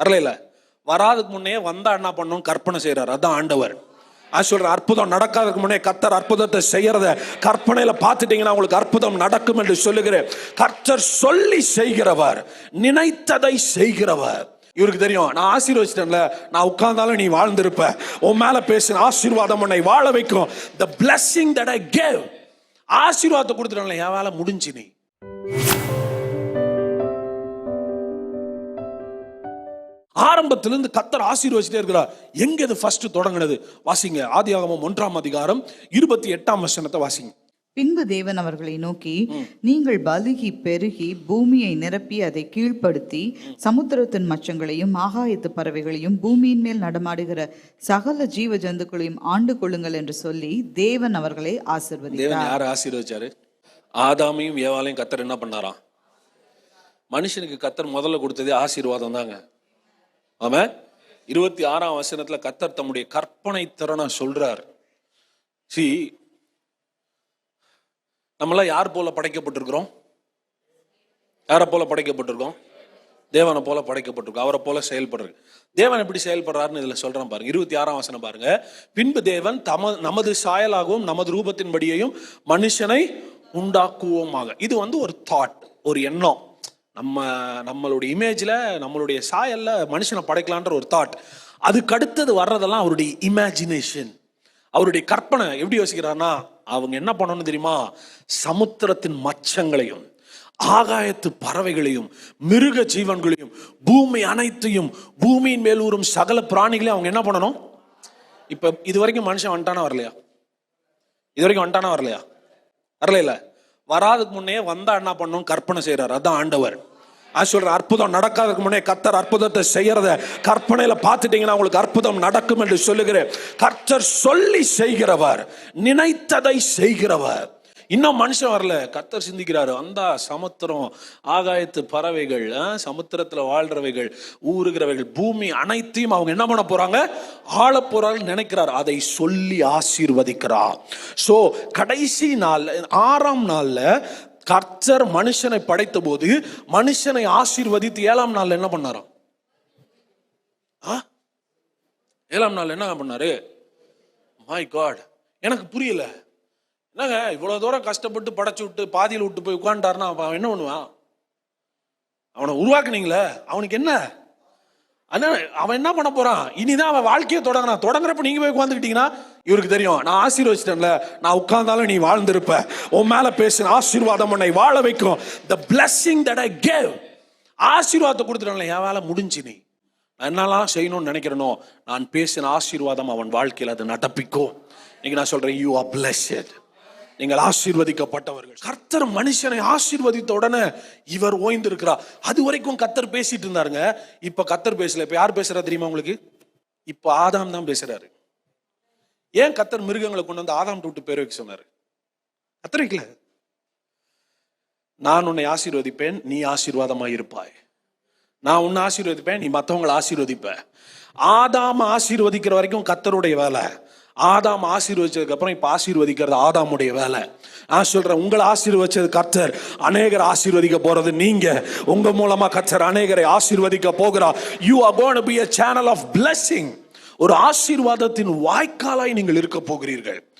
வரலையில வராதுக்கு முன்னே வந்தா என்ன பண்ணும் கற்பனை செய்யறாரு அதான் ஆண்டவர். அது சொல்ற அற்புதம் நடக்காததுக்கு முன்னே கர்த்தர் அற்புதத்தை செய்யறத கற்பனையில பார்த்துட்டீங்கன்னா உங்களுக்கு அற்புதம் நடக்கும் என்று சொல்லுகிறேன். கர்த்தர் சொல்லி செய்கிறவர் நினைத்ததை செய்கிறவர். இவருக்கு தெரியும் நான் ஆசீர்வச்சிட்டேன்ல நான் உட்கார்ந்தாலும் நீ வாழ்ந்திருப்ப. உன் மேல பேசின ஆசீர்வாதம் உன்னை வாழ வைக்கும். The blessing that I gave ஆசீர்வாதத்தை கொடுத்துட்டேன்ல என் வேலை முடிஞ்சு நீ. ஆரம்பத்திலிருந்து கத்தர் ஆசீர்வச்சிட்டே இருக்கிறார். எங்க இது ஃபர்ஸ்ட் தொடங்குனது? வாசிங்க. ஆதியாகமம் ஒன்றாம் அதிகாரம் இருபத்தி எட்டாம் வசனத்தை வாசிங்க. பின்பு தேவன் அவர்களை நோக்கி நீங்கள் பலுகி பெருகி பூமியை நிரப்பி அதை கீழ்ப்படுத்தி சமுத்திரத்தின் மச்சங்களையும் ஆகாயத்து பறவைகளையும் பூமியின் மேல் நடமாடுகிற சகல ஜீவ ஜந்துக்களையும் ஆண்டு கொள்ளுங்கள் என்று சொல்லி தேவன் அவர்களை ஆசிர்வதித்தார். யாரை ஆசீர்வச்சாரு ஆதாமையும் ஏவாளையும் கத்தர் என்ன பண்ணாராம்? மனுஷனுக்கு கத்தர் முதல்ல கொடுத்ததே ஆசீர்வாதம் தாங்க. ஆமாம் இருபத்தி ஆறாம் வசனத்தில் கத்தர் தம்முடைய கற்பனை திறனை சொல்றார். சி நம்மளாம் யார் போல படைக்கப்பட்டிருக்கிறோம்? யாரை போல படைக்கப்பட்டிருக்கோம்? தேவனை போல படைக்கப்பட்டிருக்கோம். அவரை போல செயல்படுறது தேவன் எப்படி செயல்படுறாருன்னு இதில் சொல்கிறான் பாருங்க. இருபத்தி ஆறாம் வசனம் பாருங்க. பின்பு தேவன் தம நமது சாயலாகவும் நமது ரூபத்தின்படியையும் மனுஷனை உண்டாக்குவோமாக. இது வந்து ஒரு தாட் ஒரு எண்ணம். நம்ம நம்மளுடைய இமேஜில் நம்மளுடைய சாயல்ல மனுஷனை படைக்கலான்ற ஒரு தாட் அதுக்கு அடுத்தது வர்றதெல்லாம் அவருடைய இமேஜினேஷன் அவருடைய கற்பனை. எப்படி யோசிக்கிறாருன்னா அவங்க என்ன பண்ணணும் தெரியுமா? சமுத்திரத்தின் மச்சங்களையும் ஆகாயத்து பறவைகளையும் மிருக ஜீவன்களையும் பூமி அனைத்தையும் பூமியின் மேல் ஊறும் சகல பிராணிகளையும் அவங்க என்ன பண்ணணும்? இப்போ இது வரைக்கும் மனுஷன் வந்துட்டானா வரலையா? இது வரைக்கும் வந்துட்டானா வரலையா? வரல இல்லை வராதுக்கு முன்னே வந்தா என்ன பண்ணும் கற்பனை செய்கிறார் அதான் ஆண்டவர். அது சொல்ற அற்புதம் நடக்காததுக்கு முன்னே கர்த்தர் அற்புதத்தை செய்யறத கற்பனையில பார்த்துட்டீங்கன்னா உங்களுக்கு அற்புதம் நடக்கும் என்று சொல்லுகிறேன். கர்த்தர் சொல்லி செய்கிறவர் நினைத்ததை செய்கிறவர். இன்னும் மனுஷன் வரல. கத்தர் சிந்திக்கிறாரு. அந்த சமுத்திரம் ஆகாயத்து பறவைகள் சமுத்திரத்துல வாழ்றவைகள் ஊறுகிறவைகள் பூமி அனைத்தையும் அவங்க என்ன பண்ண போறாங்க? ஆள போறாங்க நினைக்கிறார். அதை சொல்லி ஆசீர்வதிக்கிறார். சோ கடைசி நாள் ஆறாம் நாள்ல கர்த்தர் மனுஷனை படைத்த போது மனுஷனை ஆசீர்வதித்து ஏழாம் நாள் என்ன பண்ணாராம்? ஆ? ஏழாம் நாள் என்ன பண்ணாரு? மை காட் எனக்கு புரியல. என்னங்க இவ்வளவு தூரம் கஷ்டப்பட்டு படைச்சு விட்டு பாதியில் விட்டு போய் உட்காந்துட்டாருன்னா அவன் என்ன பண்ணுவான்? அவனை உருவாக்குனீங்களே. அவனுக்கு என்ன? அதனால அவன் என்ன பண்ண போறான்? இனிதான் அவன் வாழ்க்கையை தொடங்குறான். தொடங்குறப்ப நீங்க போய் உட்காந்துக்கிட்டீங்கன்னா இவருக்கு தெரியும் நான் ஆசீர்வச்சிட்டேன்ல நான் உட்கார்ந்தாலும் நீ வாழ்ந்திருப்ப. உன் மேல பேசின ஆசீர்வாதம் உன்னை வாழ வைக்கும். The blessing that I gave ஆசீர்வாதத்தை கொடுத்துட்டாங்களே என் வேலை முடிஞ்சு நீ. நான் என்னெல்லாம் செய்யணும்னு நினைக்கிறனோ நான் பேசின ஆசீர்வாதம் அவன் வாழ்க்கையில் அது நடப்பிக்கும். இன்னைக்கு நான் சொல்றேன் யூ ஆர் பிளஸ்ட் நீங்கள் ஆசீர்வதிக்கப்பட்டவர்கள். கர்த்தர் மனுஷனை ஆசீர்வதித்த உடனே இவர் ஓய்ந்திருக்கிறார். அது வரைக்கும் கர்த்தர் பேசிட்டு இருந்தாருங்க. இப்ப கத்தர் பேசல. இப்ப யார் பேசுறா தெரியுமா உங்களுக்கு? இப்ப ஆதாம் தான் பேசுறாரு. ஏன் கத்தர் மிருகங்களை கொண்டு வந்து ஆதாம் விட்டு பேர் வைக்க சொன்னாரு? கத்தர் வைக்கல. நான் உன்னை ஆசீர்வதிப்பேன் நீ ஆசீர்வாதமா இருப்பாய். நான் உன்னை ஆசீர்வதிப்பேன் நீ மற்றவங்களை ஆசீர்வதிப்ப. ஆதாம் ஆசீர்வதிக்கிற வரைக்கும் கத்தருடைய வேலை. ஆதாம் ஆசீர்வதிச்சதுக்கு அப்புறம் இப்ப ஆசீர்வதிக்கிறது ஆதாமுடைய வேலை. நான் சொல்றேன் உங்களை ஆசீர்வதிச்சது கர்த்தர் அநேகர் ஆசீர்வதிக்க போறது நீங்க. உங்க மூலமா கர்த்தர் அநேகரை ஆசீர்வதிக்க போகிறா. You are gonna be a channel of blessing ஒரு ஆசீர்வாதத்தின் வாய்க்காலாய் நீங்கள் இருக்க போகிறீர்கள்.